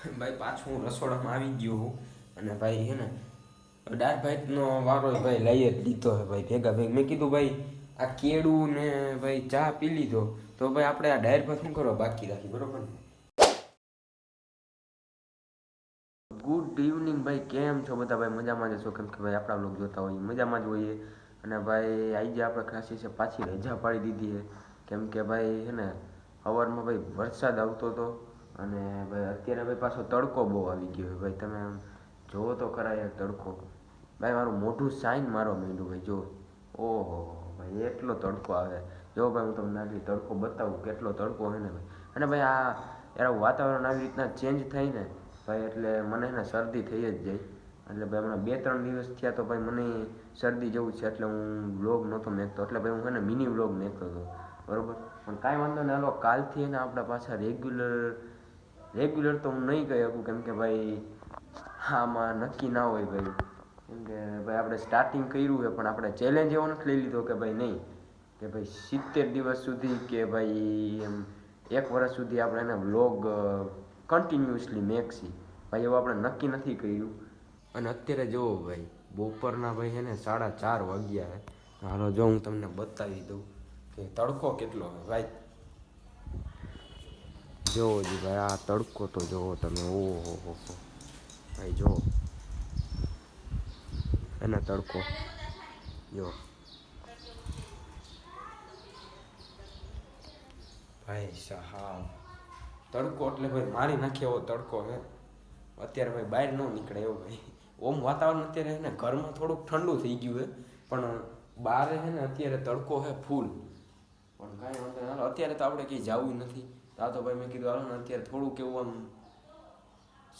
ભાઈ, પાછું હું રસોડામાં આવી ગયો હું. અને ભાઈ, હે ને ભાઈ નો વારો ભાઈ લઈ જ લીધો હે ભાઈ, ભેગા ભેગ. મેં કીધું, ભાઈ, આ કેળું ને ભાઈ ચા પી લીધો. તો ભાઈ, આપણે આ ડાયર ભાત શું કરવા બાકી રાખી, બરોબર ને? ગુડ ઇવનિંગ ભાઈ, કેમ છો બધા? ભાઈ, મજામાં જ છો? કેમ કે ભાઈ, આપણા લોકો જોતા હોઈએ મજામાં જ હોઈએ. અને ભાઈ આજે આપણે ક્લાસીસે પાછી રજા પાડી દીધી છે કેમ કે ભાઈ, હે ને સવારમાં ભાઈ વરસાદ આવતો હતો અને ભાઈ અત્યારે ભાઈ પાછો તડકો બહુ આવી ગયો ભાઈ. તમે આમ જોવો તો ખરા યાર તડકો. ભાઈ, મારું મોઢું સાઈન મારો માંડ્યું ભાઈ જો ઓહો, ભાઈ, એટલો તડકો આવે. જો ભાઈ, હું તમને આટલી તડકો બતાવું, કેટલો તડકો હોય ને ભાઈ. અને ભાઈ, આ યાર વાતાવરણ આવી રીતના ચેન્જ થાય ને, ભાઈ, એટલે મને એને શરદી થઈ જ જાય. એટલે ભાઈ, હમણાં બે ત્રણ દિવસ થયા તો ભાઈ, મને શરદી જેવું છે, એટલે હું વ્લોગ નહોતો મેકતો. એટલે ભાઈ, હું એને મિની વ્લોગ મેકતો હતો. બરોબર? પણ કાંઈ વાંધો નહીં, હાલો, કાલથી એને આપણા પાછા રેગ્યુલર રેગ્યુલર તો હું નહીં કહી શકું કેમ કે ભાઈ, આમાં નક્કી ના હોય ભાઈ. કેમ કે ભાઈ, આપણે સ્ટાર્ટિંગ કર્યું છે, પણ આપણે ચેલેન્જ એવો નથી લઈ લીધો કે ભાઈ નહીં. કે ભાઈ સિત્તેર દિવસ સુધી કે ભાઈ એમ એક વર્ષ સુધી આપણે એને વ્લોગ કન્ટિન્યુઅસલી મેક્સી ભાઈ, એવું આપણે નક્કી નથી કર્યું. અને અત્યારે જુઓ ભાઈ, બપોરના ભાઈ છે ને, સાડા ચાર વાગ્યા હાલો, જો હું તમને બતાવી દઉં કે તડકો કેટલો ભાઈ જોવો જી ભાઈ, આ તડકો તો જોવો તમે, ઓહો હો હો. ભાઈ જો એને તડકો. જો. ભાઈ સાહેબ. તડકો એટલે ભાઈ મારી નાખે એવો તડકો હે. અત્યારે ભાઈ બહાર ન નીકળે એવો ભાઈ. ઓમ વાતાવરણ અત્યારે હે ને, ઘરમાં થોડુંક ઠંડુ થઈ ગયું હે. પણ બહાર હે ને, અત્યારે તડકો હે ફૂલ. પણ કાંઈ વાંધો નહીં અત્યારે તો આપણે કંઈ જવું નથી. તો તો ભાઈ મેં કીધું, હાલો ને, અત્યારે થોડુંક એવું આમ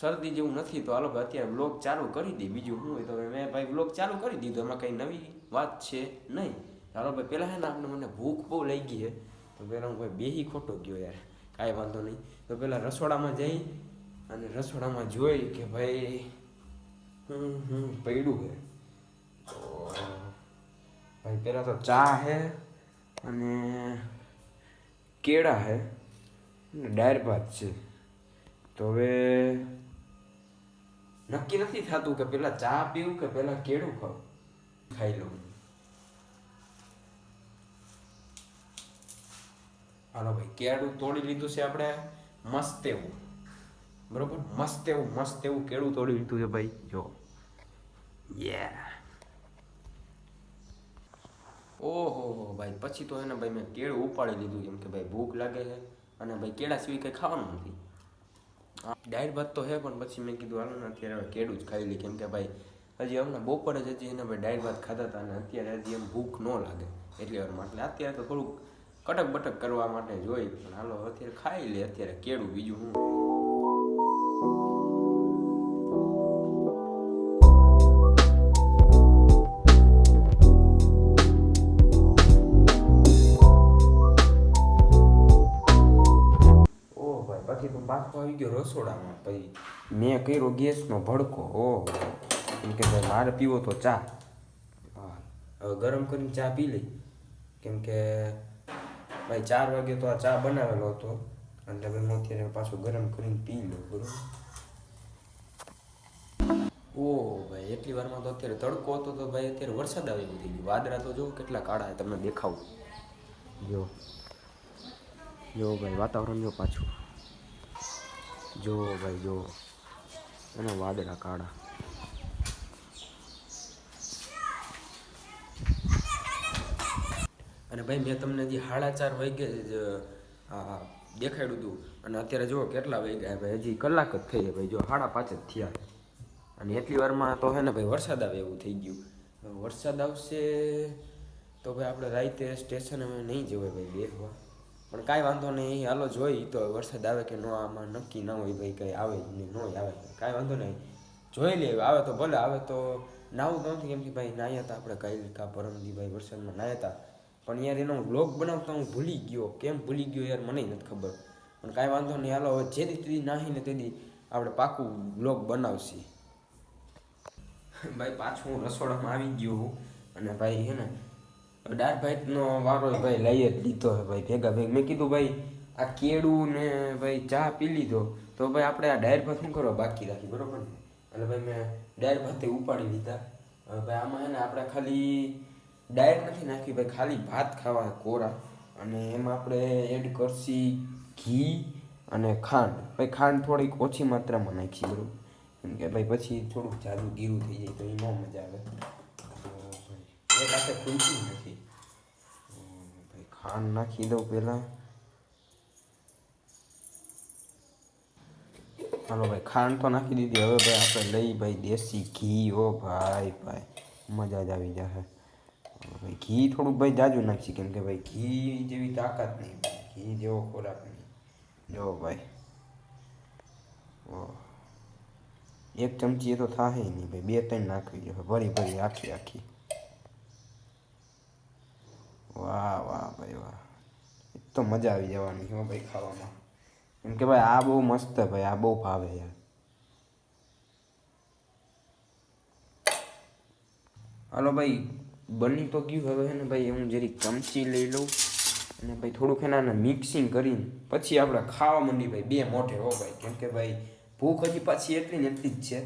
શરદી જેવું નથી, તો હાલો ભાઈ, અત્યારે બ્લોગ ચાલુ કરી દે. બીજું શું હોય? તો મેં ભાઈ બ્લોગ ચાલુ કરી દીધો. એમાં કંઈ નવી વાત છે નહીં. હાલો ભાઈ પહેલાં હે ને આપણે મને ભૂખ બહુ લઈ ગઈ છે. તો પહેલાં હું ભાઈ બેહી ખોટો ગયો યાર, કાંઈ વાંધો નહીં. તો પહેલાં રસોડામાં જઈ અને રસોડામાં જોઈ કે ભાઈ પડ્યું છે. ભાઈ પહેલાં તો ચા હે અને કેળા હે દાળ ભાત છે. તો હવે નક્કી નથી થતું કે પહેલાં ચા પીવું કે પહેલાં કેળું ખાવું. ખાઈ લઉં. હાલો ભાઈ, કેળું તોડી લીધું છે આપણે મસ્ત એવું. બરોબર? મસ્ત એવું મસ્ત એવું કેળું તોડી લીધું છે ભાઈ. જો. યે ઓહો, ભાઈ, પછી તો એને ભાઈ મેં કેળું ઉપાડી લીધું. કેમ કે ભાઈ ભૂખ લાગે છે. અને ભાઈ કેળા સિવાય કંઈ ખાવાનું નથી. ડાયટ ભાત તો હે, પણ પછી મેં કીધું, હાલો અત્યારે હવે કેળું જ ખાઈ લઈ કેમ કે ભાઈ, હજી હમણાં બપોરે જ હજી એને ભાઈ ડાયટ ભાત ખાધા હતા અને અત્યારે હજી એમ ભૂખ ન લાગે એટલી વારમાં. એટલે અત્યારે તો થોડુંક કટક બટક કરવા માટે જોઈ પણ હાલો, અત્યારે ખાઈ લે, અત્યારે કેળું બીજું હું. પછી તો પાછો આવી ગયો રસોડામાં. પછી મેં કર્યો ગેસનો ભડકો. ઓ એમ કે ભાઈ મારે પીવો તો ચા. હવે ગરમ કરીને ચા પી લઈ. કેમ કે ભાઈ ચાર વાગે તો આ ચા બનાવેલો હતો. એટલે ભાઈ હું અત્યારે પાછો ગરમ કરીને પી લઉં, બરોબર? ઓહ ભાઈ, એટલી વારમાં તો અત્યારે તડકો હતો તો ભાઈ અત્યારે વરસાદ આવી ગયું વાદળા તો જો કેટલા કાળા તમને દેખાવું. જો. જો ભાઈ, વાતાવરણ જો પાછું. જો ભાઈ, જો. એના વાદળા કાળા. અને ભાઈ, મેં તમને હજી સાડા ચાર વાગે જ દેખાડ્યું હતું. અને અત્યારે જુઓ કેટલા વાગ્યા ભાઈ, હજી કલાક જ થઈ ભાઈ, જો સાડા પાંચ જ થયા. અને એટલી વારમાં તો હે ને ભાઈ, વરસાદ આવે એવું થઈ ગયું. વરસાદ આવશે તો ભાઈ, આપણે રાતે સ્ટેશન અમે નહીં જવાય ભાઈ, બેસવા. પણ કાંઈ વાંધો નહીં હાલો જોઈ તો વરસાદ આવે કે ન આમાં નક્કી ન હોય ભાઈ, કંઈ આવે ને ન આવે. કાંઈ વાંધો નહીં. જોઈ લે આવે તો ભલે આવે તો નાવું તો નથી કેમ કે ભાઈ નાહ્યા હતા આપણે કઈ કા પરમદી ભાઈ વરસાદમાં નાહ્યા હતા પણ યાર એનો બ્લોગ બનાવતા હું ભૂલી ગયો. કેમ ભૂલી ગયો યાર, મને નથી ખબર. પણ કાંઈ વાંધો નહીં, હાલો, હવે જે દી નાહીને તેથી આપણે પાકું બ્લોગ બનાવશી. ભાઈ, પાછું હું રસોડામાં આવી ગયો અને ભાઈ, હે ને ભાતનો વારો ભાઈ લઈ જ લીધો ભાઈ, ભેગા ભેગ. મેં કીધું ભાઈ, આ કેળું ને ભાઈ ચા પી લીધો, તો ભાઈ આપણે આ ડાયર ભાત શું કરવા બાકી રાખી, બરોબર ને? એટલે ભાઈ મેં ડાયર ભાતે ઉપાડી લીધા. ભાઈ આમાં હે ને આપણે ખાલી ડાયર નથી નાખી, ભાઈ ખાલી ભાત ખાવા કોરા. અને એમાં આપણે એડ કરશી ઘી અને ખાંડ. ભાઈ ખાંડ થોડીક ઓછી માત્રામાં નાખી, બરોબર? કેમ કે ભાઈ પછી થોડુંક જાદુ ગીરું થઈ જાય, તો એ ન મજા આવે. તો ભાઈ, એક હાથે ખુલતી નથી. ખાંડ નાખી દઉં પહેલાં. હાલો ભાઈ, ખાંડ તો નાખી દીધી. હવે ભાઈ આપણે લઈ ભાઈ દેશી ઘી. ઓ ભાઈ ભાઈ, મજા જ આવી જશે ભાઈ ઘી થોડુંક ભાઈ જાજુ નાખશી, કેમ કે ભાઈ ઘી જેવી તાકાત નહીં. ઘી જેવો ખોરાક નહીં. જો ભાઈ. ઓહ એક ચમચી એ તો થાય નહીં ભાઈ. બે ત્રણ નાખવી જોઈએ. ભરી ભરી, આખી આખી. વાહ વાહ ભાઈ, વાહ. એ તો મજા આવી જવાની છે હો ભાઈ ખાવામાં. કેમ કે ભાઈ, આ બહુ મસ્ત ભાઈ, આ બહુ ભાવે યાર હાલો ભાઈ, બની તો ગયું હવે છે ને ભાઈ, હું જરી ચમચી લઈ લઉં અને ભાઈ થોડુંક એના મિક્સિંગ કરીને પછી આપણે ખાવા માંડી ભાઈ, બે મોઢે હો ભાઈ. કેમ કે ભાઈ, ભૂખ હજી પાછી એટલી ને એટલી જ છે.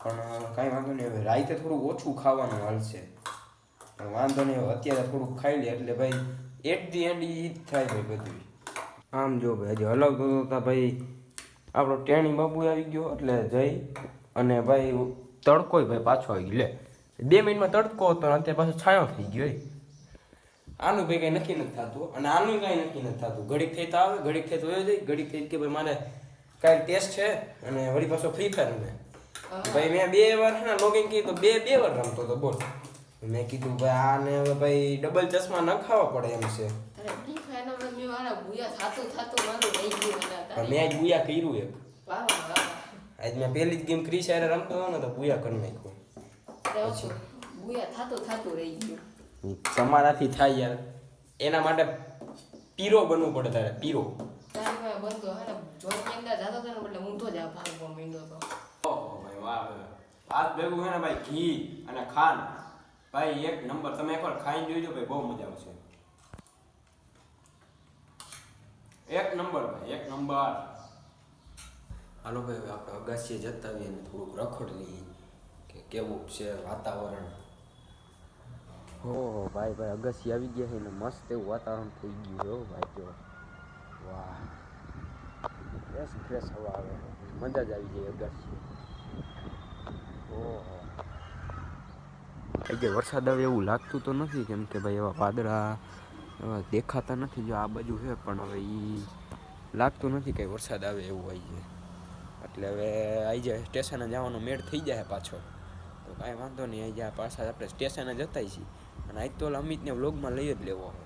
પણ કાંઈ વાંધો નહીં, હવે રાતે થોડું ઓછું ખાવાનું હાલશે. પણ વાંધો નહીં અત્યારે થોડુંક ખાઈ લે એટલે ભાઈ એટ ધી એન્ડ ઈ જ થાય ભાઈ બધું આમ જો ભાઈ હજી હલાવતો તો તા ભાઈ આપણો ટેણી બાબુ આવી ગયો એટલે જઈ અને ભાઈ તડકોય ભાઈ પાછો આવી ગયો. લે બે મિનિટમાં તડકો હતો અને અત્યારે પાછો છાંયો થઈ ગયો એ. આનું ભાઈ કંઈ નક્કી નથી થતું અને આનું કાંઈ નક્કી નથી થતું. ઘડીક થઈ તો આવે ઘડીક થઈ તો વયો જાય ઘડીક થઈ કે ભાઈ મારે કાંઈ ટેસ્ટ છે અને વળી પાછો ફ્રી ફાયર મેં ભાઈ મેં બે વાર છે ને લોગિન કીધું તો બે બે વાર રમતો હતો બોલ. મેં કીધું ભાઈ આને હવે ભાઈ ડબલ ચશ્મા ન ખાવા પડે એમ છે. મેં આજ બુયા કર્યું એક આજ મેં પહેલી જ ગેમ ક્રી સારે રમતો હતો ને તો બુયા કરી નાખ્યો. ભૂયા થાતું થાતું રહી ગયું. તમારાથી થાય યાર. એના માટે પીરો બનવું પડે તારે પીરો. જ ભાત ભેગું હે ને ભાઈ ઘી અને ખાંડ. ભાઈ એક નંબર તમે એકવાર ખાઈને જોઈજો ભાઈ બહુ મજા આવશે. એક નંબર ભાઈ એક નંબર. હાલો ભાઈ હવે આપણે અગાસીએ જતા આવીએ અને થોડુંક રખડ લઈએ. કે કેવું છે વાતાવરણ? હો ભાઈ ભાઈ અગાસી આવી ગયા છે ને મસ્ત એવું વાતાવરણ થઈ ગયું હો ભાઈ જો. વાહ. ફ્રેશ ફ્રેશ હવા આવે. મજા જ આવી જાય અગાસી. ઓહો. કે વરસાદ આવે એવું લાગતું તો નથી કેમ કે ભાઈ એવા વાદળા એવા દેખાતા નથી જો આ બાજુ છે પણ હવે એ લાગતું નથી કે વરસાદ આવે એવું આવી જાય એટલે હવે આવી જાય સ્ટેશને જવાનો મેળ થઈ જાય પાછો. તો કાંઈ વાંધો નહીં આવી જાય પાછા આપણે સ્ટેશને જતા છીએ. અને આજ તો ઓલા અમિતને વ્લોગમાં લઈ જ લેવો હવે.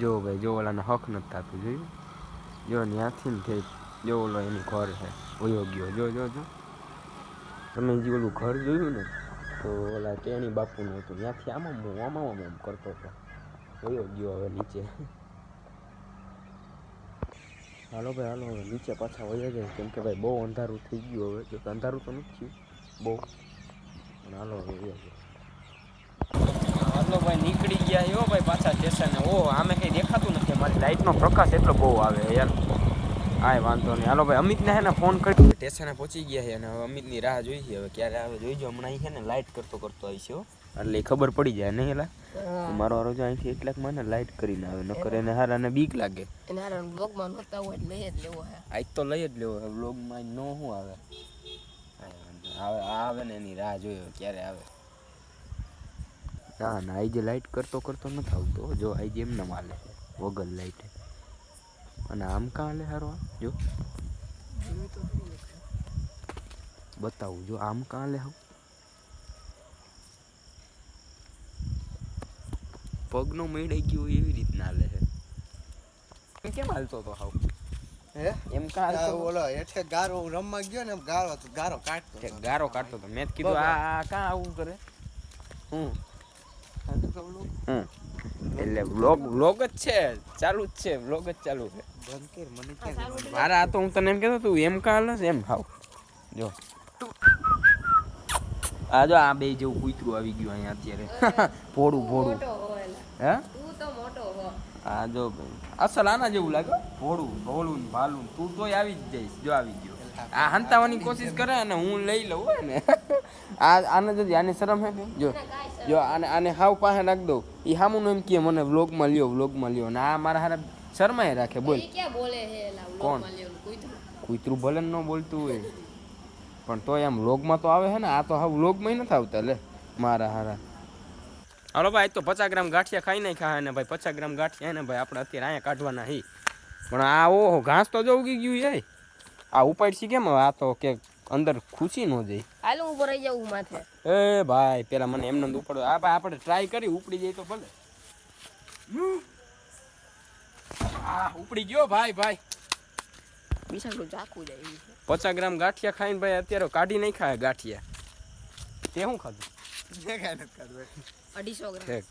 જો ભાઈ જો ઓલાને હક નથી થતું જોયું? જો ત્યાંથી ને થઈ. જો ઓલો એનું ઘર છે વયો ગયો. જો જો જો. તમે જે ઓલું ઘર જોયું ને તો ઓલા ટેણી બાપુનું હતું. ત્યાંથી આમાં આમ આમાં આમ કરતો હતો. વયો ગયો હવે નીચે. હાલો ભાઈ, હાલો હવે નીચે પાછા વયા જાય. કેમ કે ભાઈ બહુ અંધારું થઈ ગયું હવે. જો અંધારું તો નથી બહુ. પણ હાલો હવે વયા જાય. હાલો ભાઈ, નીકળી ગયા હો ભાઈ પાછા સ્ટેશને. ઓ આમે કંઈ દેખાતું નથી. મારી લાઇટનો પ્રકાશ એટલો બહુ આવે. યાર હા વાંધો નહીં. હાલો ભાઈ અમિતને હે ને ફોન કરી. સ્ટેશને પહોંચી ગયા છે અને હવે અમિતની રાહ જોઈ છે. હવે ક્યારે આવે જોઈજો. હમણાં અહીં છે ને લાઇટ કરતો કરતો આવી છે એટલે ખબર પડી જાય નહીં એલા મારો હારો જો અહીંથી એટલાક ને લાઇટ કરીને આવે. નકર એને હારા ને બીક લાગે. એને હારે બ્લોગમાં નહોતા હોય લઈ જ લેવો હે. આજ તો લઈ જ લેવો. વ્લોગમાં નો શું આવે? આવે આવે ને એની રાહ જોયો ક્યારે આવે? ના ના આજે લાઇટ કરતો કરતો નથી આવતો. જો આજે એમને માલે. વગર લાઇટ અને આમ કાં હાલે હારો જો. બતાવું જો આમ કાં હાલે હું પગનો મેળાઈ ગયો હોય એવી રીતના હાલે છે. કેમ હાલતો તો હાવ? હે? એમ કાં હાલતો ઓલો હેઠે ગારો રમવા ગયો ને એમ ગારો તો ગારો કાઢતો ગારો કાઢતો તો મેં કીધું આ આ કાં આવું કરે? હું હું એટલે વ્લોગ વ્લોગ જ છે ચાલુ જ છે વ્લોગ જ ચાલુ છે. બંધ મને ક્યાં મારા આ તો હું તને એમ કહેતો તું એમ કાં હાલે એમ ખાવ જો. આ જો આ બે જેવું કૂતરું આવી ગયું અહીંયા અત્યારે. ભોળું ભોળું. હો એલા. હે? તું તો મોટો હો. આ જો ભાઈ અસલ આના જેવું લાગે ભોળું ભોળું ભાલું તું તોય આવી જ જઈશ જો આવી ગયો. આ હંતાવાની કોશિશ કરે અને હું લઈ લઉં ને આ આને જો આને શરમ હે કે? જો. જો આને આને હાવ પાસે રાખ દઉં. એ હામું એમ કે મને વ્લોગમાં લ્યો વ્લોગમાં લ્યો ને આ મારા હારા શરમાય રાખે બોલ. કોણ? કૂતરું? કૂતરું ભલે ન બોલતું હોય. પણ તોય આમ વ્લોગમાં તો આવે છે ને આ તો હા વ્લોગમાં નથી આવતા લે મારા હારા. હાલો ભાઈ તો પચાસ ગ્રામ ગાંઠિયા ખાઈ નહીં ખાય ને ભાઈ પચાસ ગ્રામ ગાંઠિયા ને ભાઈ આપણે અત્યારે અહીંયા કાઢવાના હી પણ આ ઓહો ઘાસ તો જો ઉગી ગયું એ આ ઉપાડશી કેમ હવે? આ તો કે અંદર ખુશી ન જાય હાલ હું ઉપર રહી જાઉં માથે. એ ભાઈ પેલા મને એમને જ આ ભાઈ આપણે ટ્રાય કરી ઉપડી જાય તો ભલે. આ ઉપડી ગયો ભાઈ ભાઈ. બિસાડું ચાકુ જાય પચાસ ગ્રામ ગાંઠિયા ખાઈને ભાઈ અત્યારે કાઢી નહીં ખાય ગાંઠિયા. તે શું ખાધું. અઢીસો ગ્રામ.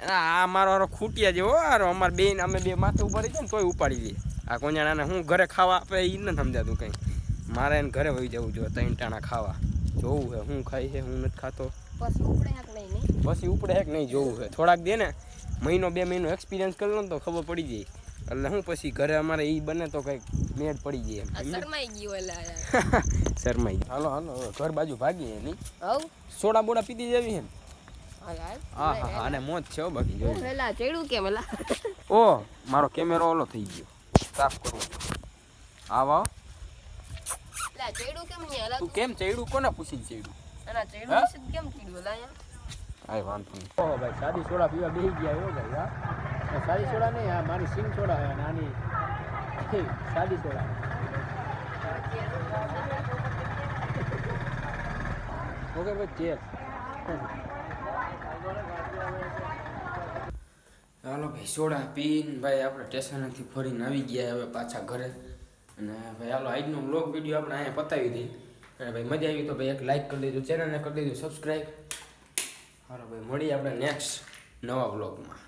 આ અમારો મારો હારો ખૂટિયા જેવો હારો અમારે બેન અમે બે માથે ઊભા રહી જાય ને તોય ઉપાડી લઈએ આ કોኛણાને હું ઘરે ખાવા આપે એ નથી સમજાતું કંઈ. મારે એને ઘરે વહી જવું જોઈએ ત્રણ ટાણા ખાવા. જોવું છે હું ખાઈ છે હું નથી ખાતો. પછી ઉપડે હેક નહીં જોવું છે. થોડાક દે ને મહિનો બે મહિનો એક્સપિરિયન્સ કરી લો ને તો ખબર પડી જાય. એટલે હું પછી ઘરે અમારે એ બને તો કંઈક મેળ પડી જાય શરમાઈ ગયો શરમાઈ હાલો હાલો ઘર બાજુ ભાગીએ નહીં. સોડા બોડા પીતી જવી હાલ હા હા. હા અને મોજ છે બાકી જો પેલા ચડ્યું કે એલા ઓ મારો કેમેરો ઓલો થઈ ગયો. સાફ કરવો આવ. આવ ચેડું કેમ નહીં એલા તું કેમ ચેડું? કોને પૂછીને ચડ્યું એલા ચેડું હા? કેમ ચીડ્યું એલા અહીંયા કાંઈ વાંધો નહીં. ઓહો ભાઈ સાદી સોડા પીવા બેસી ગયા હો ભાઈ હા? સાદી સોડા નહીં આ મારી સિંગ સોડા હે નાની. સાદી સોડા. ઓકે ભાઈ ચેર. હાલો ભાઈ સોડા પીને ભાઈ આપણે સ્ટેશનેથી ફરીને આવી ગયા હવે પાછા ઘરે. અને ભાઈ હાલો, આજનો બ્લોગ વીડિયો આપણે અહીંયા પતાવી દઈએ. અને ભાઈ મજા આવી તો ભાઈ એક લાઈક કરી દેજો ચેનલને કરી દેજો સબસ્ક્રાઈબ હારો ભાઈ, મળીએ આપણે નેક્સ્ટ નવા બ્લોગમાં